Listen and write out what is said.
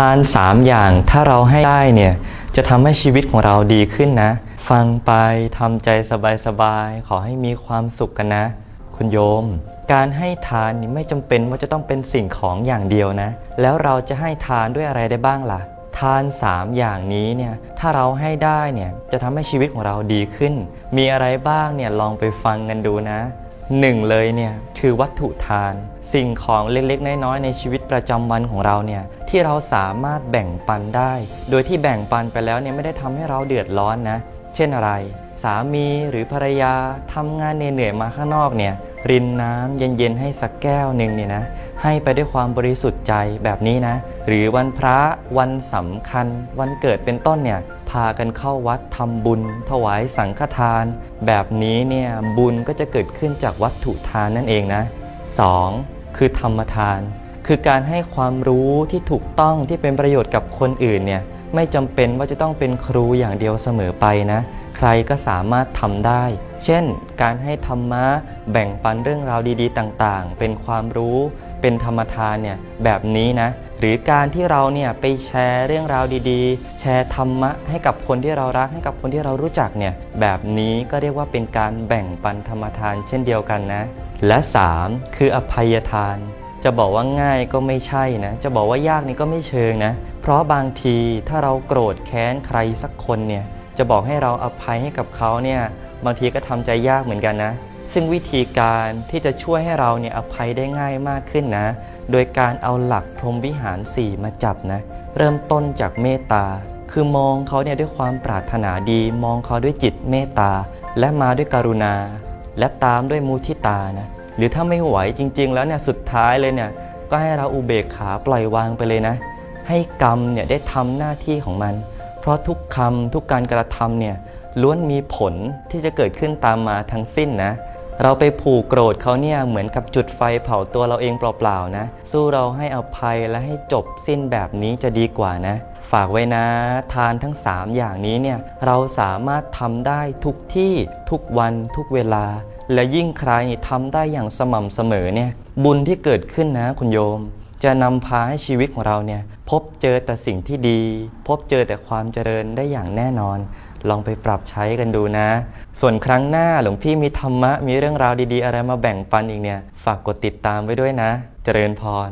ทานสามอย่างถ้าเราให้ได้เนี่ยจะทำให้ชีวิตของเราดีขึ้นนะ ฟังไปทำใจสบายๆ ขอให้มีความสุขกันนะ คุณโยม การให้ทานนี่ไม่จำเป็นว่าจะต้องเป็นสิ่งของอย่างเดียวนะ แล้วเราจะให้ทานด้วยอะไรได้บ้างล่ะ ทาน 3 อย่างนี้เนี่ยถ้าเราให้ได้เนี่ยจะทำให้ชีวิตของเราดีขึ้น มีอะไรบ้างเนี่ยลองไปฟังกันดูนะ หนึ่งเลยเนี่ยคือวัตถุทาน สิ่งของเล็กๆ น้อยๆ ในชีวิตประจำวันของเราเนี่ยที่เราสามารถแบ่งปันได้ โดยที่แบ่งปันไปแล้วเนี่ยไม่ได้ทำให้เราเดือดร้อนนะ เช่นอะไร สามีหรือภรรยาทำงานเหนื่อยๆมาข้างนอกเนี่ย รินน้ำเย็นๆให้สักแก้วหนึ่งเนี่ยนะให้ไปด้วยความบริสุทธิ์ใจแบบนี้นะ หรือวันพระวันสำคัญ วันเกิดเป็นต้นเนี่ยพากันเข้าวัดทำบุญ ถวายสังฆทาน แบบนี้เนี่ยบุญก็จะเกิดขึ้นจากวัตถุทานนั่นเองนะ 2. คือธรรมทาน คือการให้ความรู้ที่ถูกต้องที่เป็นประโยชน์กับคนอื่นเนี่ยไม่จำเป็นว่าจะต้องเป็นครูอย่างเดียวเสมอไปนะ ใครก็สามารถทำได้ เช่น การให้ธรรมะแบ่งปันเรื่องราวดีๆ ต่างๆ เป็นความรู้เป็นธรรมทานเนี่ยแบบนี้นะ หรือการที่เราเนี่ยไปแชร์เรื่องราวดีๆ แชร์ธรรมะให้กับคนที่เรารักให้กับคนที่เรารู้จักเนี่ยแบบนี้ก็เรียกว่าเป็นการแบ่งปันธรรมทานเช่นเดียวกันนะ และ 3. คืออภัยทานจะบอกว่าง่ายก็ไม่ใช่นะ จะบอกว่ายากนี่ก็ไม่เชิงนะ เพราะบางทีถ้าเราโกรธแค้นใครสักคนเนี่ย จะบอกให้เราอภัยให้กับเขาเนี่ย บางทีก็ทำใจยากเหมือนกันนะ ซึ่งวิธีการที่จะช่วยให้เราเนี่ยอภัยได้ง่ายมากขึ้นนะ โดยการเอาหลักพรหมวิหาร 4 มาจับนะ เริ่มต้นจากเมตตา คือมองเขาเนี่ยด้วยความปรารถนาดี มองเขาด้วยจิตเมตตา และมาด้วยกรุณา และตามด้วยมุทิตานะ หรือถ้าไม่ไหวจริง ๆ แล้วเนี่ยสุดท้ายเลยเนี่ยก็ให้เราอุเบกขาปล่อยวางไปเลยนะ ให้กรรมเนี่ยได้ทำหน้าที่ของมัน เพราะทุกคำทุกการกระทำเนี่ย ล้วนมีผลที่จะเกิดขึ้นตามมาทั้งสิ้นนะ เราไปผูกโกรธเขาเนี่ยเหมือนกับจุดไฟเผาตัวเราเองเปล่าๆนะ สู้เราให้อภัยและให้จบสิ้นแบบนี้จะดีกว่านะ ฝากไว้นะ ทานทั้ง 3 อย่างนี้เนี่ยเราสามารถทำได้ทุกที่ทุกวันทุกเวลา และยิ่งใครทำได้อย่างสม่ำเสมอเนี่ยบุญที่เกิดขึ้นนะคุณโยมจะนำพาให้ชีวิตของเราเนี่ยพบเจอแต่สิ่งที่ดี พบเจอแต่ความเจริญได้อย่างแน่นอน ลองไปปรับใช้กันดูนะ ส่วนครั้งหน้าหลวงพี่มีธรรมะมีเรื่องราวดีๆ อะไรมาแบ่งปันอีกเนี่ย ฝากกดติดตามไว้ด้วยนะ เจริญพร